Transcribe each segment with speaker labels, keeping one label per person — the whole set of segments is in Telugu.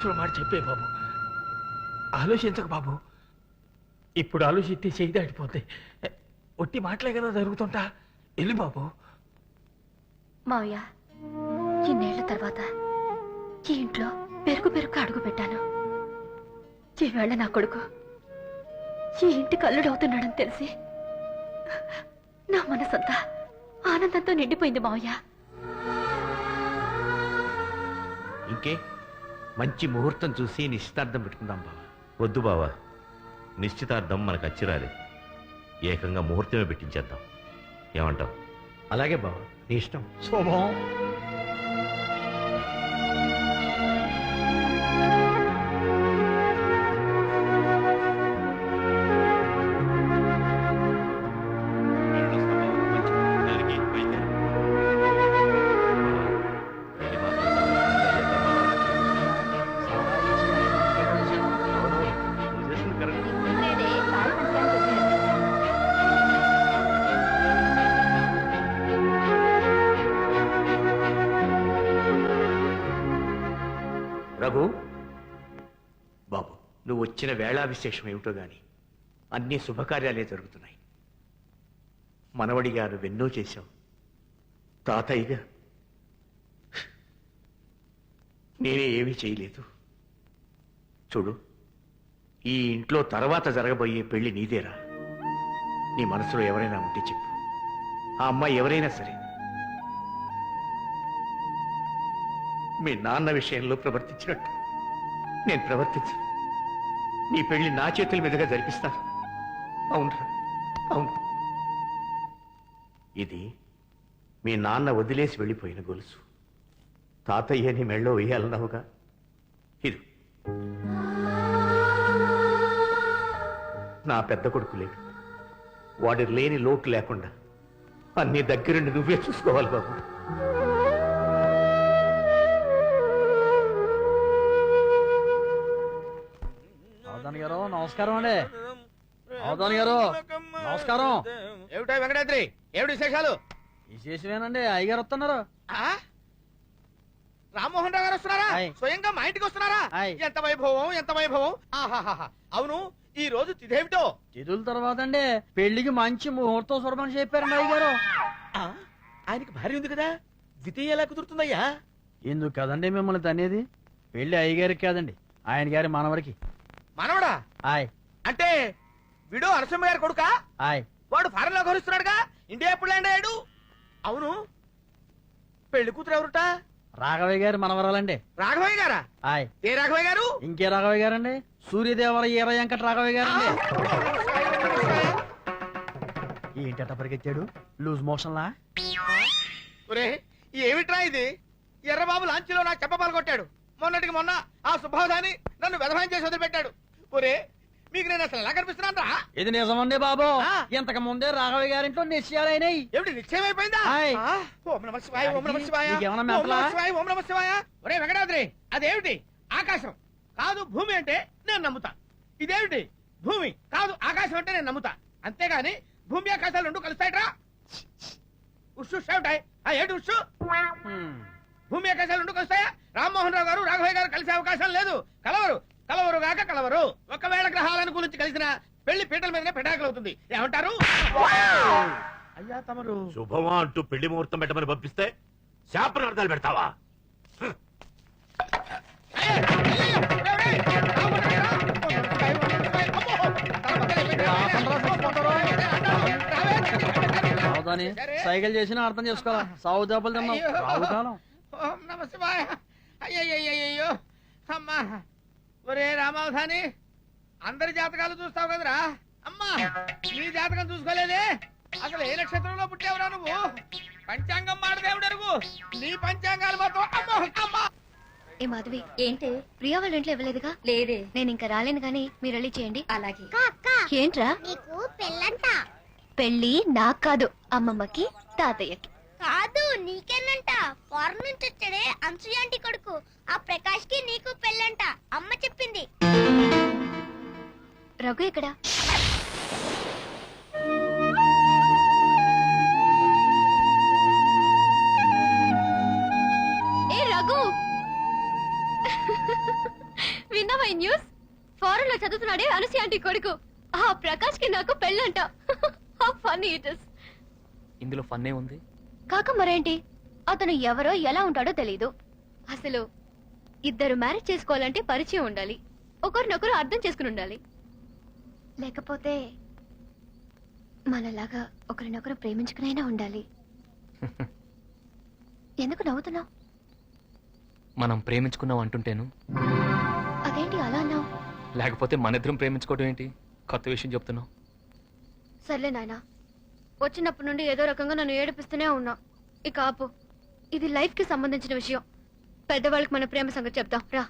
Speaker 1: మాట చెప్పే బాబు. ఆలోచించకు బాబు. ఇప్పుడు ఆలోచిస్తే చేయి దాటిపోతే ఒట్టి మాటలే కదా జరుగుతుంటా. వెళ్ళి బాబు.
Speaker 2: మావయ్య ఇన్నేళ్ళ తర్వాత ఈ ఇంట్లో పెరుగు పెరుగు అడుగు పెట్టాను. ఈవేళ నా కొడుకు ఈ ఇంటి కల్లుడవుతున్నాడని తెలిసి నా మనసంతా ఆనందంతో నిండిపోయింది మావయ్య.
Speaker 3: ఇంకే? మంచి ముహూర్తం చూసి నిశ్చితార్థం పెట్టుకుందాం బావా.
Speaker 4: వద్దు బావా. నిశ్చితార్థం మనకు అచ్చిరాలి. ఏకంగా ముహూర్తమే పెట్టించేద్దాం. ఏమంటావ్?
Speaker 3: అలాగే బావా నీ ఇష్టం.
Speaker 1: శోభం.
Speaker 3: రఘు బాబు నువ్వు వచ్చిన వేళా విశేషం ఏమిటో గాని అన్ని శుభకార్యాలే జరుగుతున్నాయి. మనవడిగా నువ్వెన్నో చేశావు. తాతయ్యగా నేనే ఏమీ చేయలేదు. చూడు ఈ ఇంట్లో తర్వాత జరగబోయే పెళ్ళి నీదేరా. నీ మనసులో ఎవరైనా ఉంటే చెప్పు. ఆ అమ్మాయి ఎవరైనా సరే మీ నాన్న విషయంలో ప్రవర్తించినట్టు. నేను ప్రవర్తించను. నీ పెళ్ళి నా చేతుల మీదుగా జరిపిస్తాను అవునరా అవును. ఇది మీ నాన్న వదిలేసి వెళ్ళిపోయిన గొలుసు. తాతయ్యని మెళ్ళో వేయాలన్నావుగా. ఇది నా పెద్ద కొడుకు లేడు. వాడి లేని లోటు లేకుండా అన్ని దగ్గరుండి నువ్వే చూసుకోవాలి బాబు.
Speaker 5: గారు నమస్కారం అండి. అవధాని గారు నమస్కారం.
Speaker 6: ఏమిటా వెంకటాద్రి ఏమిటి విశేషాలు?
Speaker 5: విశేషమేనండి అయ్యగారు వస్తున్నారు?
Speaker 6: రామ్మోహన్ రావు గారు వస్తున్నారా?
Speaker 5: ఆయ్.
Speaker 6: స్వయంగా మా ఇంటికి వస్తున్నారా?
Speaker 5: ఆయ్.
Speaker 6: ఎంత వైభవం ఎంత వైభవం? ఆహాహాహా. అవును ఈ రోజు తిథేమిటో?
Speaker 5: తిథుల తర్వాత అండి పెళ్ళికి మంచి ముహూర్తం చూడమని చెప్పారండి అయ్యగారు.
Speaker 6: ఆ? ఆయనకి భార్య ఉంది కదా? ద్వితీయ ఎలా కుదురుతుందయ్యా?
Speaker 5: ఎందుకు కదండి మిమ్మల్ని తనేది పెళ్ళి అయ్యగారికి కాదండి ఆయన గారి మనవరికి.
Speaker 6: మనవడా?
Speaker 5: ఆయ్.
Speaker 6: అంటే విడో నరసింహ గారి కొడుకా?
Speaker 5: ఆయ్.
Speaker 6: వాడు ఫారెన్లో గౌరవిస్తున్నాడుగా ఇండియా ఎప్పుడు ల్యాండ్ అయ్యాడు? అవును. పెళ్ళి కూతురు ఎవరుట?
Speaker 5: రాఘవయ్య గారి మనవరాలండి.
Speaker 6: రాఘవయ్య గారా?
Speaker 5: ఆయ్.
Speaker 6: ఏ రాఘవయ్య గారు?
Speaker 5: ఇంకే రాఘవయ్య గారండి? సూర్యదేవర ఈర వెంకట రాఘవయ్య గారండి. ఏంటట పరిగెత్తాడు? లూజ్ మోషన్ లా
Speaker 6: ఒరే ఏమిట్రా ఇది? ఎర్రబాబు లాంచీలో నాకు చెప్పపాలు కొట్టాడు మొన్నటికి మొన్న ఆ సుభావధాని నన్ను వ్యవహారం చేసి వదిలిపెట్టాడు. ఒరే మీకు నేను అసలు ఎలా కనిపిస్తున్నాను రా
Speaker 5: ఇది నిజమండి బాబు.
Speaker 6: ఆ.
Speaker 5: ఇంతకు ముందే రాఘవయ్య గారింట్లో నిశ్చయాలైనాయి.
Speaker 6: ఏమిటి నిశ్చయం అయిపోయిందా?
Speaker 5: ఆయ్.
Speaker 6: ఆ, ఓం నమ శివాయ ఓం నమ శివాయ.
Speaker 5: నీకేమన్నా
Speaker 6: ఓం
Speaker 5: మెంటలా?
Speaker 6: నమ శివాయ ఓం నమ శివాయ. ఒరే వెంకటాద్రి అదేమిటి? ఆకాశం. కాదు భూమి అంటే నేను నమ్ముతా. ఇదేమిటి? భూమి. కాదు ఆకాశం అంటే నేను నమ్ముతా. అంతేగాని భూమి ఆకాశాలు రెండు కలుస్తాయట్రా. ఉషు ఏమిటాయి ఆ ఏంటి ఉషు. భూమి ఆకాశాలు రెండు కలుస్తాయా? రామ్మోహన్ రావు గారు రాఘవయ్య గారు కలిసే అవకాశం లేదు. కలవరు. కలవరు గాక కలవరు. ఒకవేళ గ్రహాలను గురించి కలిసిన పెళ్ళి పీటల మీదనే పెటాకులు అవుతుంది ఏమంటారు? అయ్యా తమరు.
Speaker 4: శుభమా అంటూ పెళ్ళి ముహూర్తం పెట్టమని పంపిస్తే శాపనార్థాలు పెడతావా?
Speaker 5: అవుదాని సైకిల్ చేసినా అర్థం చేసుకోవాలా? సాగు దెబ్బలు తిన్నాం.
Speaker 6: అయ్యో.
Speaker 5: రావు కాలం
Speaker 6: ఓం నమ శివాయ. అయ్యయ్యయ్యో అమ్మా. ఒరే రామావధాని అందరి జాతకాలు చూస్తావు కదరా? అమ్మా నీ జాతకం చూసుకోలేదే? అసలు ఏ నక్షత్రంలో పుట్టావురా నువ్వు? పంచాంగం మాడదేవుడు అరుగు. నీ పంచాంగాలు అమ్మో అమ్మా.
Speaker 2: ఏ మాధవి ఏంటి? ప్రియా వాళ్ళ ఇంట్లో ఇవ్వలేదుగా?
Speaker 7: లేదే.
Speaker 2: నేను ఇంకా రాలేను కానీ మీరు వెళ్ళి చేయండి.
Speaker 7: అలాగే.
Speaker 2: ఏంట్రా?
Speaker 8: నీకు పెళ్ళంట.
Speaker 2: పెళ్ళి నాకు కాదు అమ్మమ్మకి తాతయ్యకి.
Speaker 8: కాదు నీకేనంట ఫారెన్ నుంచి వచ్చాడే అంశు ఆంటీ కొడుకు. ఆ ప్రకాష్కి నీకు పెళ్ళంట. అమ్మ చెప్పింది.
Speaker 2: రఘు ఇక్కడ ఏ రఘు! My news? ఫారెన్లో చదువుతున్నాడే అనుసి ఆంటీ కొడుకు. ఆ ప్రకాష్కి నాకు పెళ్ళంట. ఫన్నీ ఇట్ ఇస్
Speaker 7: ఇందులో ఫన్నే ఉంది.
Speaker 2: కాక మరేంటి? అతను ఎవరో ఎలా ఉంటాడో తెలీదు. అసలు ఇద్దరు మ్యారేజ్ చేసుకోవాలంటే పరిచయం ఉండాలి. ఒకరినొకరు అర్థం చేసుకుని ఉండాలి. లేకపోతే మనలాగా ఒకరినొకరు ప్రేమించుకునైనా ఉండాలి. ఎందుకు నవ్వుతున్నావు?
Speaker 7: మనం ప్రేమించుకున్నాం అంటుంటేను?
Speaker 2: అదేంటి అలా అన్నావు?
Speaker 7: లేకపోతే మన ఇద్దరం ప్రేమించుకోవడం ఏంటి? కొత్త విషయం చెప్తున్నావు.
Speaker 2: సర్లే నాయనా. వచ్చినప్పటి నుండి ఏదో రకంగా నన్ను ఏడిపిస్తూనే ఉన్నా ఇక ఆపు. ఇది లైఫ్కి సంబంధించిన విషయం. పెద్దవాళ్ళకి మన ప్రేమ సంగతి చెప్దాం. రా.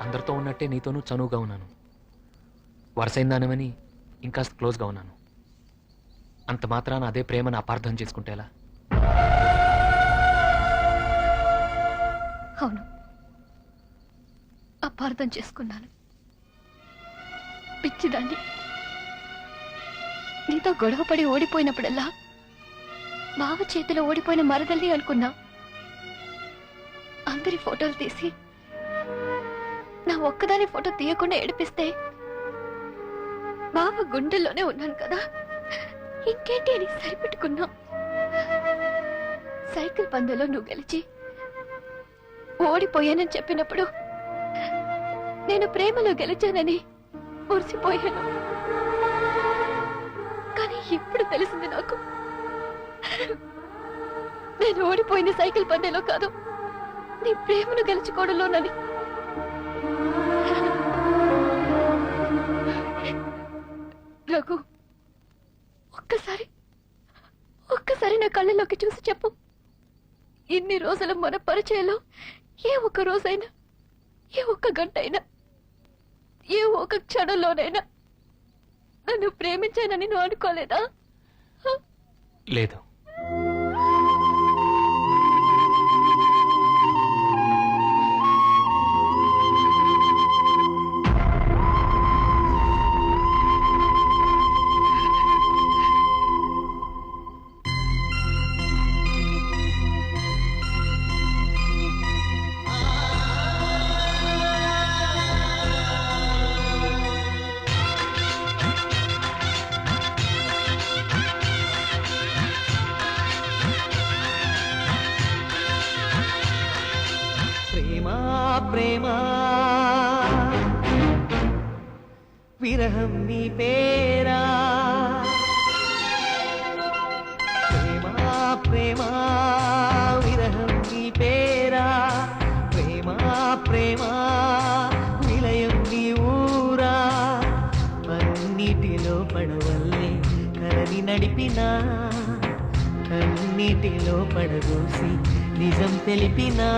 Speaker 7: అందరితో ఉన్నట్టే నీతోనూ చనువుగా ఉన్నాను. వరసైందానమని ఇంకా క్లోజ్గా ఉన్నాను. అంత మాత్రాన అదే ప్రేమను అపార్థం చేసుకుంటేలా?
Speaker 2: అవును. అపార్థం చేసుకున్నాను. పిచ్చిదాన్ని. నీతో గొడవపడి ఓడిపోయినప్పుడల్లా బావ చేతిలో ఓడిపోయిన మరదల్ని అనుకున్నా. అందరి ఫోటోలు తీసి నా ఒక్కదాని ఫోటో తీయకుండా ఏడిపిస్తే బావ గుండెల్లోనే ఉన్నాను కదా. ఇంకేంటి అని సరిపెట్టుకున్నా. సైకిల్ పందెలో నువ్వు గెలిచి ఓడిపోయానని చెప్పినప్పుడు నేను ప్రేమలో గెలిచానని మురిసిపోయాను. కానీ ఇప్పుడు తెలిసింది నాకు. నేను ఓడిపోయింది సైకిల్ పందేలో కాదు నీ ప్రేమను గెలుచుకోవడంలోనని. రఘు ఒక్కసారి ఒక్కసారి నా కళ్ళలోకి చూసి చెప్పు. ఇన్ని రోజుల మన పరిచయంలో ఏ ఒక్క రోజైనా ఏ ఒక్క గంట అయినా ఏ ఒక్క క్షణంలోనైనా నన్ను ప్రేమించానని నువ్వు అనుకోలేదా?
Speaker 7: లేదు.
Speaker 9: విరహం నీ పేరా? ప్రేమా ప్రేమా విరహం నీ పేరా? ప్రేమా ప్రేమా నిలయం నీ ఊరా? అన్నిటిలో పడవల్లే కలని నడిపినా? కన్నిటిలో పడదోసి నిజం తెలిపినా?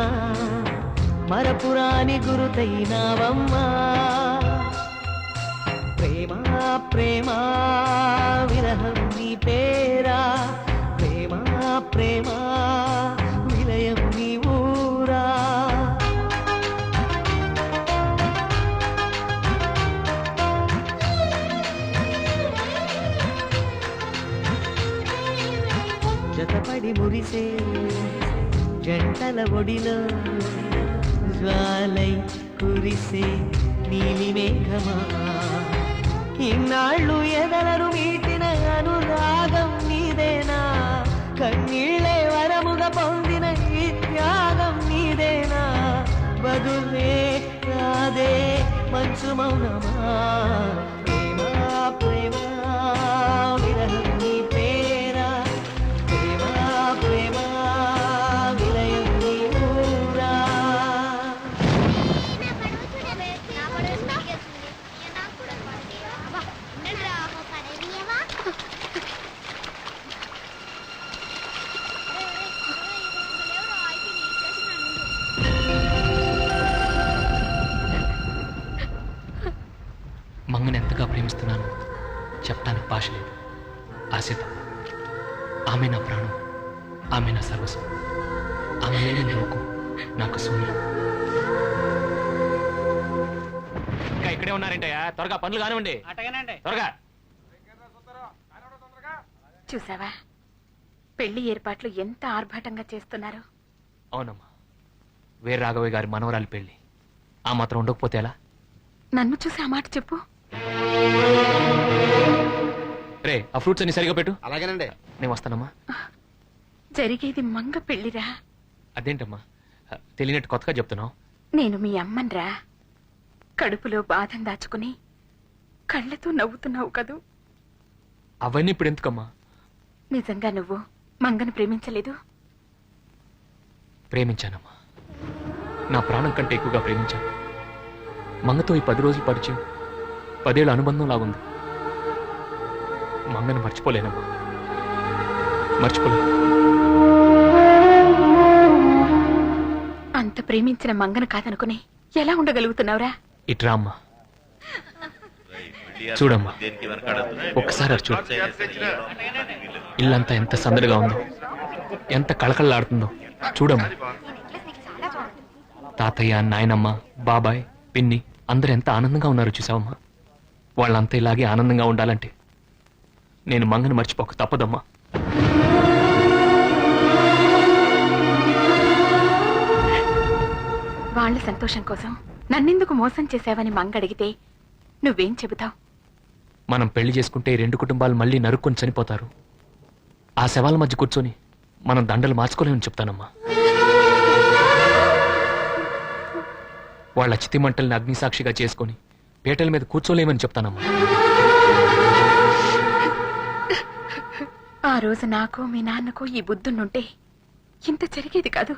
Speaker 9: మరపురాని గురుతైనావమ్మా. ప్రేమ ప్రేమ విరహం నీ పేరా? ప్రేమ ప్రేమ విలయం నీ ఊరా? జతపడి మురిసే జంటల ఒడిలో జ్వాలై కురిసే నీలి మేఘమా? ఇన్నాళ్ళు ఎదలరు మీటిన అనురాగం నీదేనా? కన్నీళ్ళే వరముగా పొందిన ఈ త్యాగం నీదేనా? వధువే కాదే మంచు మౌనమా?
Speaker 7: ఎంతగా ప్రేమిస్తున్నాను. చెప్పడానికి భాష లేదు. ఆశిత. ఆమె నా ప్రాణం. ఆమె నా సర్వస్వం. ఆమె లేని లోకం నాకు శూన్యం ఇంకా ఇక్కడే ఉన్నారంటయ్యా త్వరగా పనులు కానివ్వండి.
Speaker 5: అటగానండి.
Speaker 7: త్వరగా.
Speaker 10: చూసావా? పెళ్ళి ఏర్పాట్లు ఎంత ఆర్భాటంగా చేస్తున్నారు.
Speaker 7: అవునమ్మా. వీర రాఘవయ్య గారి మనవరాలి పెళ్ళి. ఆ మాత్రం ఉండకపోతే ఎలా?
Speaker 10: నన్ను చూసి ఆ మాట చెప్పు.
Speaker 7: రే ఆ ఫ్రూట్స్ అన్ని సరిగా పెట్టు.
Speaker 5: అలాగేనండి.
Speaker 7: నేను వస్తానమ్మా.
Speaker 10: జరిగేది మంగ పెళ్ళిరా
Speaker 7: అదేంటమ్మా? తెలియనట్టు కొత్తగా చెప్తున్నావు.
Speaker 10: నేను మీ అమ్మన్రా. కడుపులో బాధం దాచుకుని కళ్ళతో నవ్వుతున్నావు కదూ.
Speaker 7: అవన్నీ ఇప్పుడు ఎందుకమ్మా?
Speaker 10: నిజంగా నువ్వు మంగను ప్రేమించలేదు?
Speaker 7: ప్రేమించానమ్మా. నా ప్రాణం కంటే ఎక్కువగా ప్రేమించాను. మంగతో ఈ పది రోజులు పరిచయం పదేళ్ళ అనుబంధం లాగుంది మంగను మర్చిపోలేనమ్మా. మర్చిపోలేను.
Speaker 10: అంత ప్రేమించిన మంగను కాదనుకుని ఎలా ఉండగలుగుతున్నావురా?
Speaker 7: ఇట్రా అమ్మా. చూడమ్మా. ఒక్కసారి చూడు. ఇల్లంతా ఎంత సందడిగా ఉందో ఎంత కళకళలాడుతుందో. చూడమ్మా. తాతయ్య నాయనమ్మ బాబాయ్ పిన్ని అందరూ ఎంత ఆనందంగా ఉన్నారు చూసావమ్మా. వాళ్ళంతా ఇలాగే ఆనందంగా ఉండాలంటే నేను మంగను మర్చిపోక తప్పదమ్మా.
Speaker 10: వాళ్ళ సంతోషం కోసం నన్నెందుకు మోసం చేశావని మంగ అడిగితే నువ్వేం చెబుతావు?
Speaker 7: మనం పెళ్ళి చేసుకుంటే రెండు కుటుంబాలు మళ్ళీ నరుక్కొని చనిపోతారు. ఆ శవాల మధ్య కూర్చొని మనం దండలు మార్చుకోలేమని చెప్తానమ్మా. వాళ్ళ చితిమంటల్ని అగ్నిసాక్షిగా చేసుకొని పీటల మీద కూర్చోలేమని చెప్తానమ్మా.
Speaker 10: ఆ రోజు నాకు మీ నాన్నకు ఈ బుద్ధుండుంటే ఇంత జరిగేది కాదు.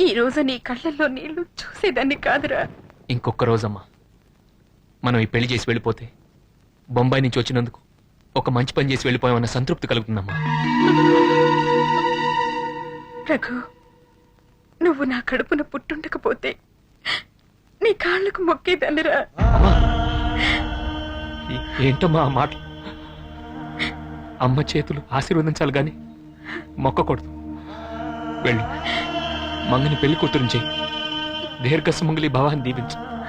Speaker 10: ఈ రోజు నీ కళ్ళల్లో నీళ్ళు చూసేదాన్ని కాదురా.
Speaker 7: ఇంకొక రోజమ్మా. మనం ఈ పెళ్ళి చేసి వెళ్ళిపోతే బొంబాయి నుంచి వచ్చినందుకు ఒక మంచి పని చేసి వెళ్ళిపోయామన్న సంతృప్తి కలుగుతుందమ్మా.
Speaker 10: రఘు నువ్వు నా కడుపున పుట్టుండకపోతే నీ కాళ్ళకు మొక్కేదాన్నిరా
Speaker 7: అమ్మా. ఏంటమ్మా ఆ మాట అమ్మ చేతులు ఆశీర్వదించాలి గాని మొక్కకూడదు. వెళ్ళు. మంగని పెళ్ళి కూతురు దీర్ఘ సుమంగళి భావాన్ని దీవించు.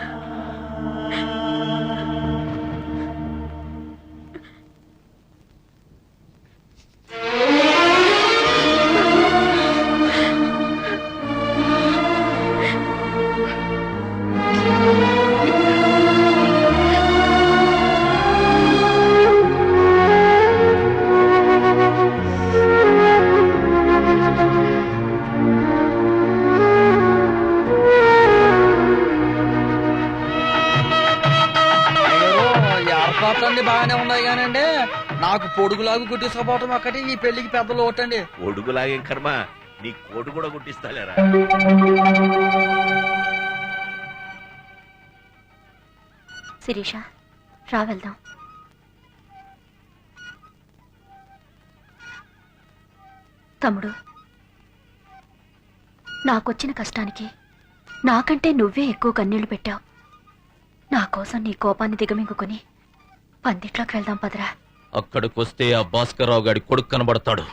Speaker 5: పొడుగులాగు కుట్టించకపోవటం ఒక్కటి ఈ పెళ్ళికి పెద్దలు ఓటండి
Speaker 4: ఒడుగులాగేం కర్మ? నీ కోటు కూడా గుట్టిస్తాలేరా
Speaker 2: శిరీష రా వెళ్దాం. తమ్ముడు నాకొచ్చిన కష్టానికి నాకంటే నువ్వే ఎక్కువ కన్నీళ్ళు పెట్టావు. నా కోసం నీ కోపాన్ని దిగమింగుకుని పందిట్లోకి వెళ్దాం పదరా.
Speaker 4: అక్కడికొస్తే ఆ భాస్కర్రావు గారి కొడుకు కనబడతాడు.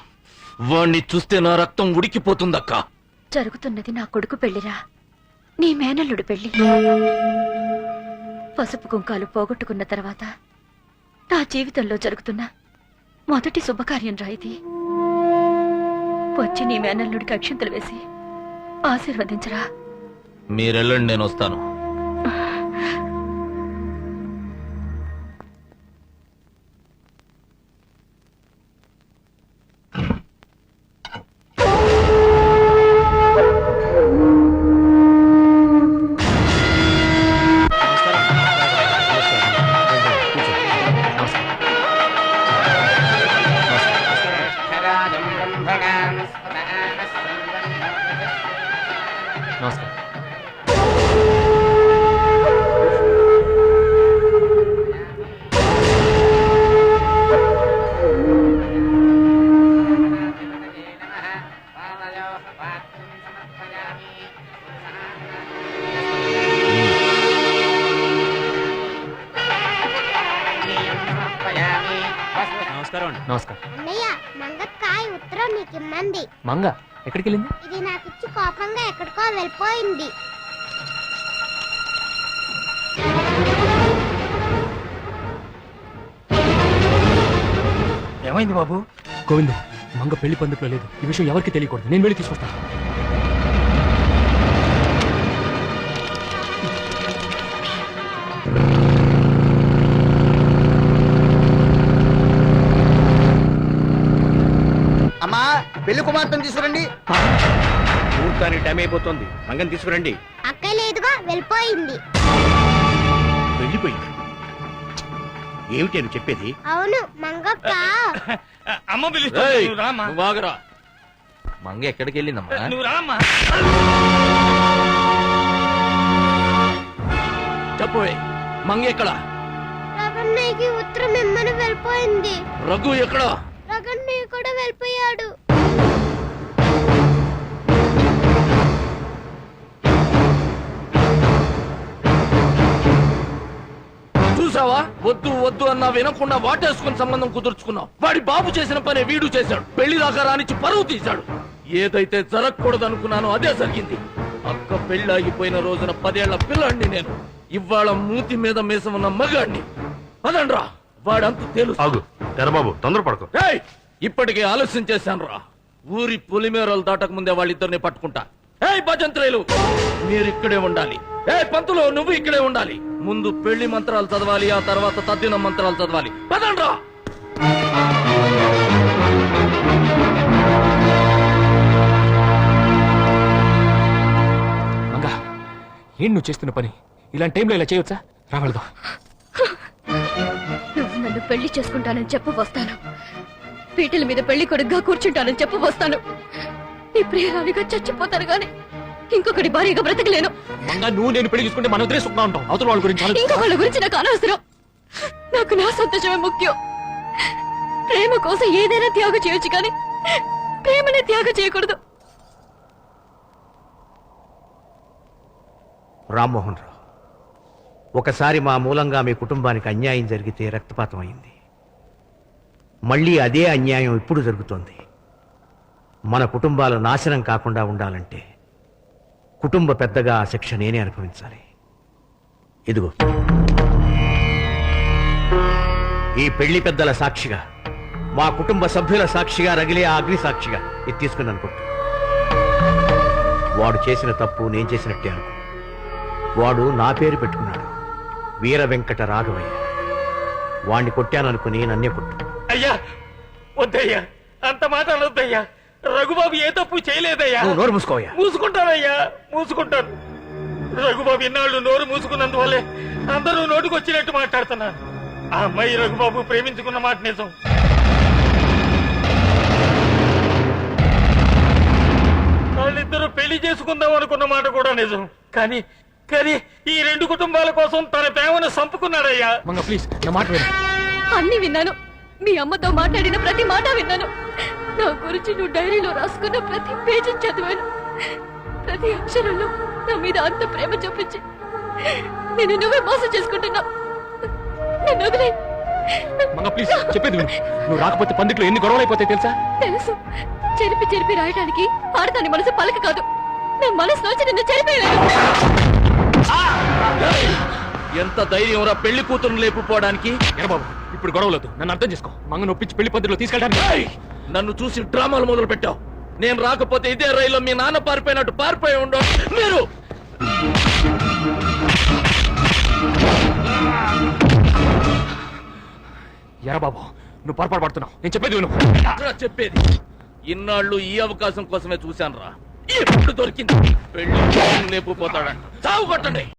Speaker 4: వాణ్ణి చూస్తే నా రక్తం ఉడికిపోతుందక్క.
Speaker 2: జరుగుతున్నది నా కొడుకు పెళ్ళిరా నీ మేనల్లుడు పెళ్ళి పసుపు కుంకాలు పోగొట్టుకున్న తర్వాత నా జీవితంలో జరుగుతున్న మొదటి శుభకార్యం రా ఇది. వచ్చి నీ మేనల్లుడికి అక్షింతలు వేసి ఆశీర్వదించరా.
Speaker 4: మీరెళ్ళండి నేను వస్తాను.
Speaker 7: నమస్కారం.
Speaker 5: నమస్కారం అండి.
Speaker 7: నమస్కారం.
Speaker 8: అన్నయ్య మంగకాయ ఉత్తరం నీకు ఇమ్మంది
Speaker 7: మంగ? ఎక్కడికి వెళ్ళింది
Speaker 8: ఇది ఎక్కడికో వెళ్ళిపోయింది.
Speaker 1: ఏమైంది బాబు?
Speaker 7: గోవిందు మంగ పెళ్ళి పందిట్లో లేదు. ఈ విషయం ఎవరికి తెలియకూడదు. నేను వెళ్ళి తీసుకొస్తాను
Speaker 6: అమ్మా పెళ్ళి కుమార్తెను తీసుకురండి.
Speaker 3: ముహూర్తానికి టైం అయిపోతుంది. మంగని తీసుకురండి.
Speaker 8: అక్క లేదుగా వెళ్ళిపోయింది.
Speaker 3: వెళ్ళిపోయింది? ఏమిటి అని చెప్పేది?
Speaker 8: అవును మంగక్క.
Speaker 1: అమ్మ
Speaker 4: ఏయ్,
Speaker 1: పిలుస్తుంది నువ్వు రామ్మా.
Speaker 4: నువ్వు ఆగురా. మంగ ఎక్కడికి వెళ్ళిందమ్మా?
Speaker 1: నువ్వు రామ్మా.
Speaker 4: చెప్పు మంగ ఎక్కడ?
Speaker 8: రగన్నయ్యకి ఉత్తరం ఇమ్మని వెళ్ళిపోయింది.
Speaker 4: రఘు ఎక్కడ?
Speaker 8: రగన్నయ్య కూడా వెళ్ళిపోయాడు.
Speaker 4: చూసావా? వద్దు వద్దు అన్నా వినకుండా వాటేసుకుని సంబంధం కుదుర్చుకున్నావు. వాడి బాబు చేసిన పనే వీడు చేశాడు. పెళ్ళి దాకా రానిచ్చి పరువు తీశాడు. ఏదైతే జరగకూడదు అనుకున్నానో అదే జరిగింది. అక్క పెళ్ళి ఆగిపోయిన రోజున పదేళ్ళ పిల్లాడిని నేను. ఇవాళ మూతి మీద మీసం ఉన్న మగాడిని పదండ్రా. వాడంత తెలుసు
Speaker 11: ఆగు. తెరబాబు తొందరపడకు.
Speaker 4: ఏయ్! ఇప్పటికే ఆలస్యం చేశాను రా ఊరి పొలిమేరలు దాటక ముందే వాళ్ళిద్దరిని పట్టుకుంటా. ఏయ్ భజంత్రులు! మీరు ఇక్కడే ఉండాలి. ఏ పంతులు నువ్వు ఇక్కడే ఉండాలి. ముందు పెళ్ళి మంత్రాలు చదవాలి ఆ తర్వాత తద్దిన మంత్రాలు చదవాలి. పదండ్రా!
Speaker 7: మంగ ఏం నువ్వు చేస్తున్న పని? ఇలాంటి టైంలో ఇలా చేయవచ్చా రావడదాం
Speaker 2: నువ్వు నన్ను పెళ్ళి చేసుకుంటానని చెప్పు వస్తాను. పీటల మీద పెళ్ళి కొడుగ్గా కూర్చుంటానని చెప్పు వస్తాను. నీ ప్రియురాలిగా చచ్చిపోతాను గాని ఇంకొకటి భార్యగా బ్రతకలేను.
Speaker 7: మంగ నువ్వు నేను పెళ్ళి చేసుకుంటే మన ఇద్దరే సుఖంగా ఉంటాం అవతల వాళ్ళ గురించి ఆలోచించు.
Speaker 2: ఇంకొకళ్ళ గురించి నాకు అనవసరం. నాకు నా సంతోషమే ముఖ్యం. ప్రేమ కోసం ఏదైనా త్యాగం చేయొచ్చు కానీ ప్రేమనే త్యాగం చేయకూడదు.
Speaker 3: రామ్మోహన్ రావు ఒకసారి మా మూలంగా మీ కుటుంబానికి అన్యాయం జరిగితే రక్తపాతం అయింది. మళ్ళీ అదే అన్యాయం ఇప్పుడు జరుగుతోంది. మన కుటుంబాలు నాశనం కాకుండా ఉండాలంటే కుటుంబ పెద్దగా ఆ శిక్ష నేనే అనుభవించాలి. ఇదిగో. ఈ పెళ్ళి పెద్దల సాక్షిగా మా కుటుంబ సభ్యుల సాక్షిగా రగిలే ఆ అగ్ని సాక్షిగా ఇది తీసుకుని అనుకుంటా వాడు చేసిన తప్పు నేను చేసినట్టే అనుకో. వాడు నా పేరు పెట్టుకున్నాడు. వీర వెంకట రాఘవయ్య. వాణ్ణి కొట్టాననుకుని నన్నే కొట్టు.
Speaker 1: అయ్యా వద్దయ్యా అంత మాట అనొద్దయ్యా రఘుబాబు ఏ తప్పు చేయలేదయ్యా?
Speaker 3: నువ్వు నోరు మూసుకోవయ్యా.
Speaker 1: మూసుకుంటానయ్యా మూసుకుంటాను. రఘుబాబు ఇన్నాళ్ళు నోరు మూసుకున్నందువల్లే అందరూ నోటుకొచ్చినట్టు మాట్లాడుతున్నారు. ఆ అమ్మాయి రఘుబాబు ప్రేమించుకున్న మాట నిజం. వాళ్ళిద్దరూ పెళ్ళి చేసుకుందాం అనుకున్న మాట కూడా నిజం. కానీ కానీ ఈ రెండు కుటుంబాల కోసం తన ప్రేమను సంపుకున్నాడయ్యా.
Speaker 7: మంగ ప్లీజ్ నా మాట విను.
Speaker 2: అన్ని విన్నాను. మీ అమ్మతో మాట్లాడిన ప్రతి మాట విన్నాను. నా గురించి నువ్వు డైరీలో రాసుకున్న ప్రతి పేజీ చదివాను. ప్రతి అక్షరంలో నా మీద అంత ప్రేమ చూపించి నేను నువ్వే మోసం చేసుకుంటున్నావు. నన్ను వదిలే
Speaker 7: మంగ ప్లీజ్ చెప్పేది విను. నువ్వు రాకపోతే పందిట్లో ఎన్ని గొడవలు అయిపోతాయి తెలుసా?
Speaker 2: తెలుసు. చెరిపి చెరిపి రాయడానికి ఆడదాని మనసు పలక కాదు. నా మనసులోంచి నిన్ను చెరిపేయలేదు!
Speaker 4: ఎంత ధైర్యం రా పెళ్ళి కూతురు లేపుకోవడానికి?
Speaker 7: ఎరబాబు ఇప్పుడు గొడవలొద్దు. నన్ను అర్థం చేసుకో. మంగ నొప్పించి పెళ్ళి పందిట్లో తీసుకెళ్ళడానికి!
Speaker 4: నన్ను చూసి డ్రామాలు మొదలు పెట్టావు నేను రాకపోతే ఇదే రైల్లో మీ నాన్న పారిపోయినట్టు పారిపోయి ఉండవు. మీరు!
Speaker 7: ఎరబాబు నువ్వు పొరపాటు పడుతున్నావు. నేను చెప్పేది విను.
Speaker 4: చెప్పేది? ఇన్నాళ్ళు ఈ అవకాశం కోసమే చూశాను రా ఇప్పుడు దొరికింది పెళ్ళి లేపుపోతాడంట చావు కొట్టండి.